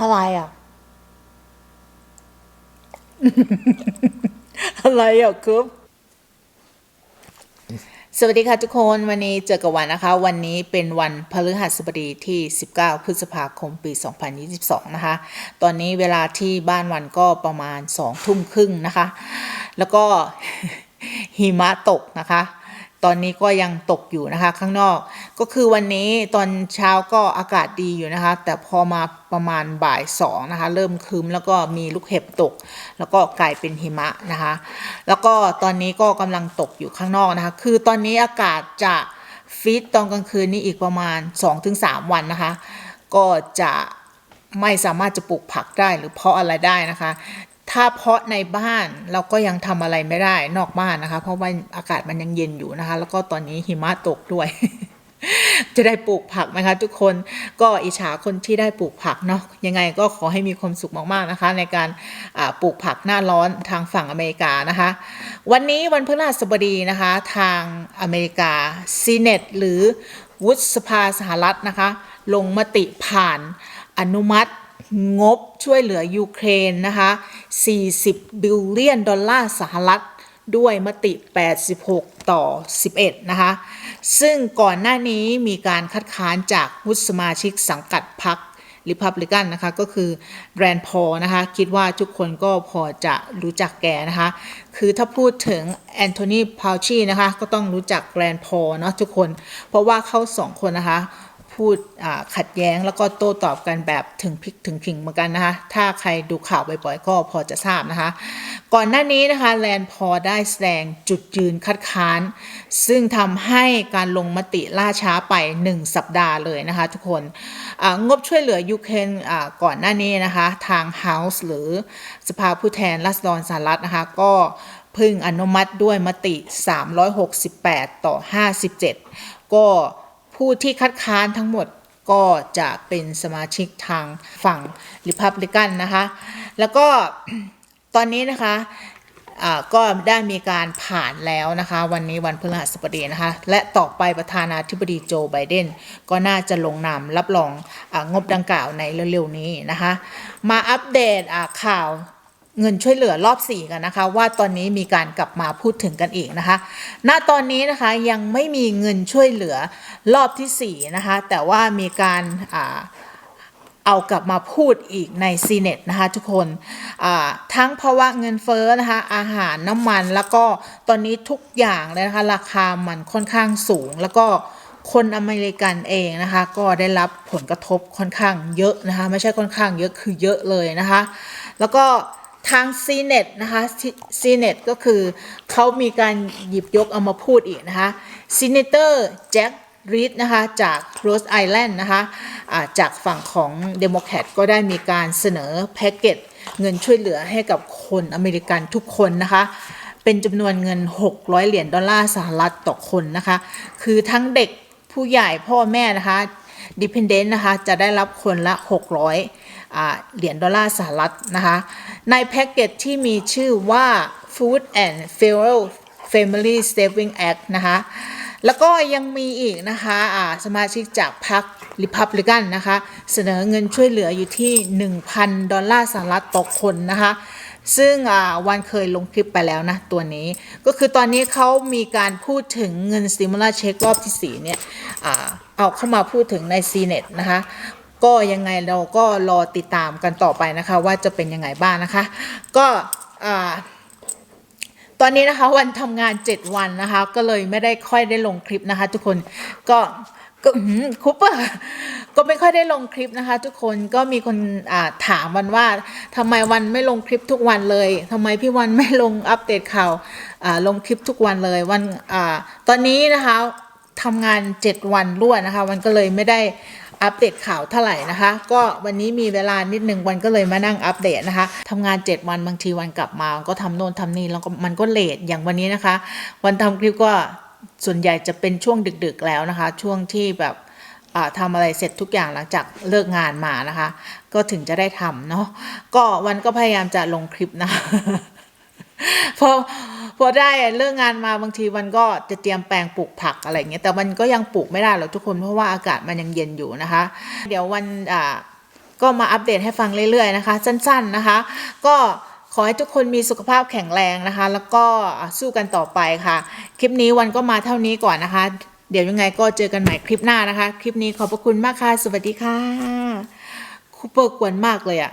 อะไรอะ อะไรอะครับสวัสดีค่ะทุกคนวันนี้เจอกับวันนะคะ วันนี้เป็นวันพฤหัสบดีที่ 19 พฤษภาคมปี 2022 นะคะ ตอนนี้เวลาที่บ้านวันก็ประมาณ2ทุ่มครึ่งนะคะ แล้วก็หิมะตกนะคะ ตอนนี้ก็ยังตกอยู่นะคะข้างนอก ก็คือวันนี้ตอนเช้าก็อากาศดีอยู่นะคะ แต่พอมาประมาณบ่ายสองนะคะ เริ่มครึ้มแล้วก็มีลูกเห็บตก แล้วก็กลายเป็นหิมะนะคะ แล้วก็ตอนนี้ก็กำลังตกอยู่ข้างนอกนะคะ คือตอนนี้อากาศจะฟิตตอนกลางคืนนี้อีกประมาณ 2-3 วันนะคะ ก็จะไม่สามารถจะปลูกผักได้หรือเพาะอะไรได้นะคะ ถ้าเพาะในบ้านเราก็ยังทำอะไรไม่ได้นอกบ้านนะคะ เพราะว่าอากาศมันยังเย็นอยู่นะคะ แล้วก็ตอนนี้หิมะตกด้วย จะได้ปลูกผักไหมคะ ทุกคนก็อิจฉาคนที่ได้ปลูกผักเนาะยังไงก็ขอให้มีความสุขมากๆนะคะ ในการปลูกผักหน้าร้อนทางฝั่งอเมริกานะคะ วันนี้วันพฤหัสบดีนะคะ ทางอเมริกาซีเนตหรือวุฒิสภาสหรัฐนะคะ ลงมติผ่านอนุมัติงบช่วยเหลือยูเครนนะคะ 40 บิลเลียนดอลลาร์สหรัฐ ด้วยมติ 86 ต่อ 11 นะคะ ซึ่งก่อนหน้านี้มีการคัดค้านจากวุฒิสมาชิกสังกัดพรรคริพับลิกันนะคะ ก็คือแบรนด์พอนะคะ คิดว่าทุกคนก็พอจะรู้จักแกนะคะ คือถ้าพูดถึงแอนโทนีพาวชีนะคะ ก็ต้องรู้จักแบรนด์พอเนาะทุกคน เพราะว่าเขาสองคนนะคะ พูดขัดแย้งแล้วก็โต้ตอบกันแบบถึงพริกถึงขิงเหมือนกันนะคะ ถ้าใครดูข่าวบ่อยๆก็พอจะทราบนะคะ ก่อนหน้านี้นะคะแลนพอได้แสดงจุดยืนคัดค้าน ซึ่งทำให้การลงมติล่าช้าไป 1 สัปดาห์เลยนะคะทุกคนงบช่วยเหลือยูเครนก่อนหน้านี้นะคะทาง House หรือสภาผู้แทนราษฎรสหรัฐนะคะก็เพึ่งอนุมัติด้วยมติ 368 ต่อ 57 ก็ ผู้ที่คัดค้านทั้งหมดก็จะเป็นสมาชิกทางฝั่งริพับลิกันนะคะ แล้วก็ตอนนี้นะคะก็ได้มีการผ่านแล้วนะคะ วันนี้วันพฤหัสบดีนะคะ และต่อไปประธานาธิบดีโจไบเดนก็น่าจะลงนามรับรององบดังกล่าวในเร็วๆนี้นะคะ มาอัปเดตข่าว เงินช่วยเหลือรอบ 4 กันนะคะ ว่าตอนนี้มีการกลับมาพูดถึงกันอีกนะคะ ณตอนนี้นะคะยังไม่มีเงินช่วยเหลือรอบที่4นะคะแต่ว่ามีการอาเอากลับมาพูดอีกในซีเน็ตนะคะทุกคนทั้งภาวะเงินเฟ้อนะคะอาหารน้ำมันแล้วก็ตอนนี้ทุกอย่างเลยนะคะราคามันค่อนข้างสูง แล้วก็คนอเมริกันเองนะคะก็ได้รับผลกระทบค่อนข้างเยอะนะคะไม่ใช่ค่อนข้างเยอะคือเยอะเลยนะคะ แล้วก็ ทางซีเนตนะคะซีเนตก็คือเขามีการหยิบยกเอามาพูดอีกนะคะซีเนเตอร์แจ็ครีดนะคะจากโรสไอแลนด์นะคะอ่าจากฝั่งของเดโมแครตก็ได้มีการเสนอแพ็กเกจเงินช่วยเหลือให้กับคนอเมริกันทุกคนนะคะ เป็นจำนวนเงิน 600 เหรียญดอลลาร์สหรัฐต่อคนนะคะ คือทั้งเด็กผู้ใหญ่พ่อแม่นะคะ dependent นะคะจะได้รับคนละ 600อ่าเหรียญดอลลาร์สหรัฐนะคะในแพ็กเกจที่มีชื่อว่า Food and Federal Family Saving Act นะคะแล้วก็ยังมีอีกนะคะอ่าสมาชิกจากพรรคริพับลิกันนะคะเสนอเงินช่วยเหลืออยู่ที่ 1,000 ดอลลาร์สหรัฐต่อคนนะคะซึ่งวันเคยลงคลิปไปแล้วนะตัวนี้ ก็คือตอนนี้เขามีการพูดถึงเงินสติมูล a เช็ครอบที่ 4 เนี่ย เอาเข้ามาพูดถึงใน c n e t นะคะ ก็ยังไงเราก็รอติดตามกันต่อไปนะคะ ว่าจะเป็นยังไงบ้างนะคะ ก็ตอนนี้นะคะวันทำงาน 7 วันนะคะ ก็เลยไม่ได้ค่อยได้ลงคลิปนะคะ ทุกคนก็ก็คุปเปอร์ก็ไม่ค่อยได้ลงคลิปนะคะ ทุกคนก็มีคนถามวันว่าทำไมวันไม่ลงคลิปทุกวันเลยทำไมพี่วันไม่ลงอัปเดตข่าวลงคลิปทุกวันเลยวันอตอนนี้นะคะ ทำงาน 7 วันรวดนะคะวันก็เลยไม่ได้อัปเดตข่าวเท่าไหร่นะคะ ก็วันนี้มีเวลานิดนึงวันก็เลยมานั่งอัปเดตนะคะทำงาน 7 วันบางทีวันกลับมาก็ทำโน่นทำนี่แล้วก็มันก็เลทอย่างวันนี้นะคะ วันทำคลิปก็ส่วนใหญ่จะเป็นช่วงดึกๆแล้วนะคะ ช่วงที่แบบทำอะไรเสร็จทุกอย่างหลังจากเลิกงานมานะคะ ก็ถึงจะได้ทำเนาะก็วันก็พยายามจะลงคลิปนะคะพอ พอได้เลิกงานมาบางทีมันก็จะเตรียมแปลงปลูกผักอะไรเงี้ยแต่มันก็ยังปลูกไม่ได้หรอกทุกคนเพราะว่าอากาศมันยังเย็นอยู่นะคะ เดี๋ยววันอ่าก็มาอัปเดตให้ฟังเรื่อยๆนะคะ สั้นๆนะคะ ก็ขอให้ทุกคนมีสุขภาพแข็งแรงนะคะ แล้วก็สู้กันต่อไปค่ะ คลิปนี้วันก็มาเท่านี้ก่อนนะคะ เดี๋ยวยังไงก็เจอกันใหม่คลิปหน้านะคะ คลิปนี้ขอบพระคุณมากค่ะ สวัสดีค่ะคูเปอร์กวนมากเลยอะ